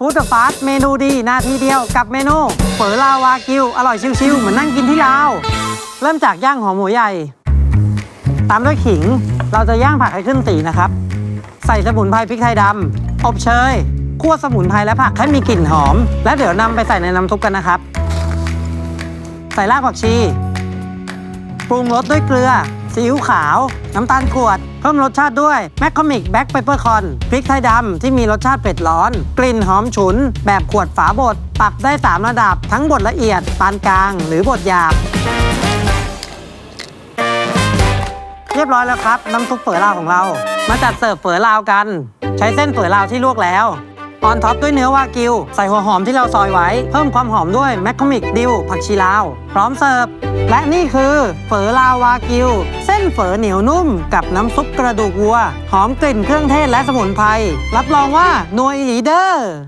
ฟู้ดฟาสเมนูดีนาทีเดียวกับเมนูเฝอลาวากิว อร่อยชิวๆเหมือนนั่งกินที่ลาว เริ่มจากย่างหอมหมูใหญ่ ตามด้วยขิงเราจะย่างผักให้ขึ้นสีนะครับ ใส่สมุนไพรพริกไทยดำอบเชยคั่วสมุนไพรและผักให้มีกลิ่นหอม แล้วเดี๋ยวนำไปใส่ในน้ำซุปกันนะครับ ใส่รากผักชี ปรุงรสด้วยเกลือ ซีอิ๊วขาว น้ำตาลกรวด เพิ่มรสชาติด้วยแมคคอมิกแบ็กเปเปอร์คอนพริกไทยดำที่มีรสชาติเผ็ดร้อน กลิ่นหอมฉุน แบบขวดฝาบดปรับได้ 3 ระดับ ทั้งบดละเอียด ปานกลาง หรือบดหยาบ เรียบร้อยแล้วครับ น้ำซุปเฝอลาวของเรา มาจัดเสิร์ฟเฝอลาวกัน ใช้เส้นเฝอลาวที่ลวกแล้ว ออนท็อปด้วยเนื้อวากิว ใส่หัวหอมที่เราซอยไว้ เพิ่มความหอมด้วยแมคคอมิกดิวผักชีลาว พร้อมเสิร์ฟ และนี่คือเฝอลาวากิว เส้นเฝอเหนียวนุ่มกับน้ำซุปกระดูกวัว หอมกลิ่นเครื่องเทศและสมุนไพร รับรองว่านัวอีเดอร์